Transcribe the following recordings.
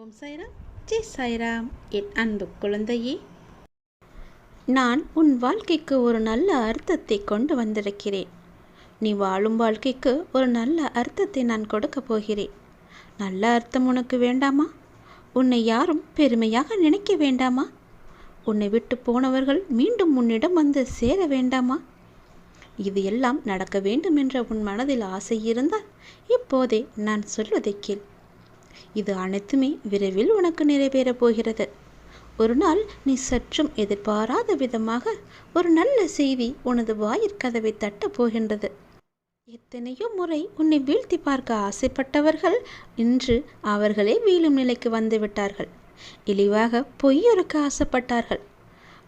ஓம் சாய்ராம். ஜெய் சாய்ராம். என் அன்பு குழந்தையே நான் உன் வாழ்க்கைக்கு ஒரு நல்ல அர்த்தத்தை கொண்டு வந்திருக்கிறேன். நீ வாழும் வாழ்க்கைக்கு ஒரு நல்ல அர்த்தத்தை நான் கொடுக்கப் போகிறேன். நல்ல அர்த்தம் உனக்கு வேண்டாமா? உன்னை யாரும் பெருமையாக நினைக்க வேண்டாமா? உன்னை விட்டு போனவர்கள் மீண்டும் உன்னிடம் வந்து சேர வேண்டாமா? இது எல்லாம் நடக்க வேண்டும் என்ற உன் மனதில் ஆசை இருந்தால் இப்போதே நான் சொல்வதை கேள். இது அனைத்துமே விரைவில் உனக்கு நிறைவேறப் போகிறது. ஒரு நாள் நீ சற்றும் எதிர்பாராத விதமாக ஒரு நல்ல செய்தி உனது வாயிற்கதவை தட்டப் போகின்றது. எத்தனையோ முறை உன்னை வீழ்த்தி பார்க்க ஆசைப்பட்டவர்கள் இன்று அவர்களே வீழும் நிலைக்கு வந்து விட்டார்கள். இழிவாக பொய்யொருக்க ஆசைப்பட்டார்கள்.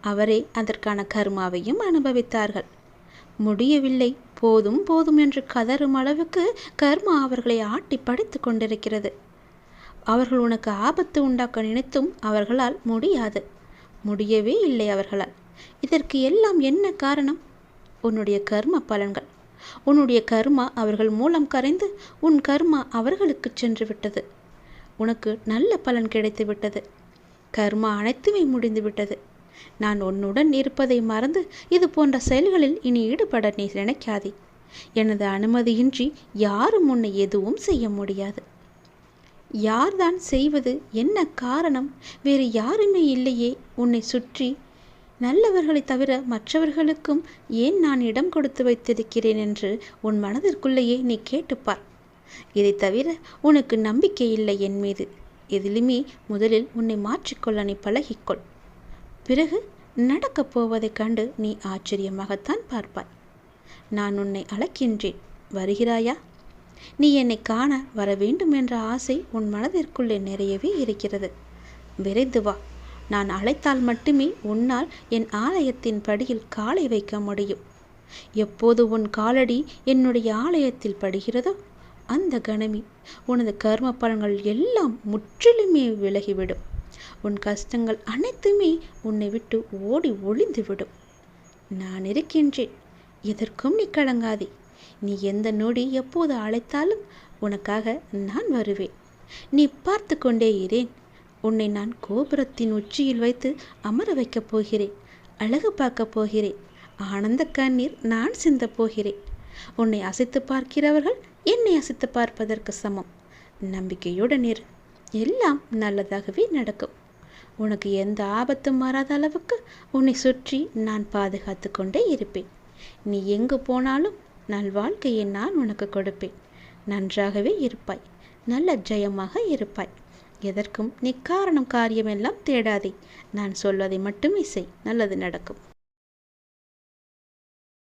அவரே அதற்கான கர்மாவையும் அனுபவித்தார்கள். முடியவில்லை போதும் போதும் என்று கதறும் அளவுக்கு கர்மா அவர்களை ஆட்டி படித்து கொண்டிருக்கிறது. அவர்கள் உனக்கு ஆபத்து உண்டாக்க நினைத்தும் அவர்களால் முடியாது. முடியவே இல்லை அவர்களால். இதற்கு எல்லாம் என்ன காரணம்? உன்னுடைய கர்ம பலன்கள். உன்னுடைய கர்மா அவர்கள் மூலம் கரைந்து உன் கர்மா அவர்களுக்கு சென்று விட்டது. உனக்கு நல்ல பலன் கிடைத்து விட்டது. கர்மா அனைத்துமே முடிந்து விட்டது. நான் உன்னுடன் இருப்பதை மறந்து இது போன்ற செயல்களில் இனி ஈடுபட நீ நினைக்காதே. எனது அனுமதியின்றி யாரும் உன்னை எதுவும் செய்ய முடியாது. யார்தான் செய்வது? என்ன காரணம்? வேறு யாருமே இல்லையே உன்னை சுற்றி. நல்லவர்களை தவிர மற்றவர்களுக்கும் ஏன் நான் இடம் கொடுத்து வைத்திருக்கிறேன் என்று உன் மனதிற்குள்ளேயே நீ கேட்டுப்பார் இதை தவிர உனக்கு நம்பிக்கை இல்லை என் மீது. எதிலுமே முதலில் உன்னை மாற்றிக்கொள்ள நீ பழகிக்கொள். பிறகு நடக்கப் போவதைக் கண்டு நீ ஆச்சரியமாகத்தான் பார்ப்பாய். நான் உன்னை அழைக்கின்றேன். வருகிறாயா? நீ என்னை காண வர வேண்டும் என்ற ஆசை உன் மனதிற்குள்ளே நிறையவே இருக்கிறது. விரைந்து வா. நான் அழைத்தால் மட்டுமே உன்னால் என் ஆலயத்தின் படியில் காலை வைக்க முடியும். எப்போது உன் காலடி என்னுடைய ஆலயத்தில் படுகிறதோ அந்த கணமி உனது கர்ம பலன்கள் எல்லாம் முற்றிலுமே விலகிவிடும். உன் கஷ்டங்கள் அனைத்துமே உன்னை விட்டு ஓடி ஒளிந்துவிடும். நான் இருக்கின்றேன். எதற்கும் நீ கலங்காதே. நீ எந்த நொடி எப்போது அழைத்தாலும் உனக்காக நான் வருவேன். நீ பார்த்து கொண்டே இரேன் உன்னை நான் கோபுரத்தின் உச்சியில் வைத்து அமர வைக்கப் போகிறேன். அழகு பார்க்கப் போகிறேன். ஆனந்த கண்ணீர் நான் சிந்தப் போகிறேன். உன்னை அசைத்து பார்க்கிறவர்கள் என்னை அசைத்து பார்ப்பதற்கு சமம். நம்பிக்கையுடன் இரு எல்லாம் நல்லதாகவே நடக்கும். உனக்கு எந்த ஆபத்தும் மாறாத அளவுக்கு உன்னை சுற்றி நான் பாதுகாத்து கொண்டே இருப்பேன். நீ எங்கு போனாலும் நல்வாழ்க்கையை நான் உனக்கு கொடுப்பேன். நன்றாகவே இருப்பாய். நல்ல ஜெயமாக இருப்பாய். எதற்கும் நீ காரணம் காரியமெல்லாம் தேடாதே. நான் சொல்வதை மட்டுமே செய். நல்லது நடக்கும்.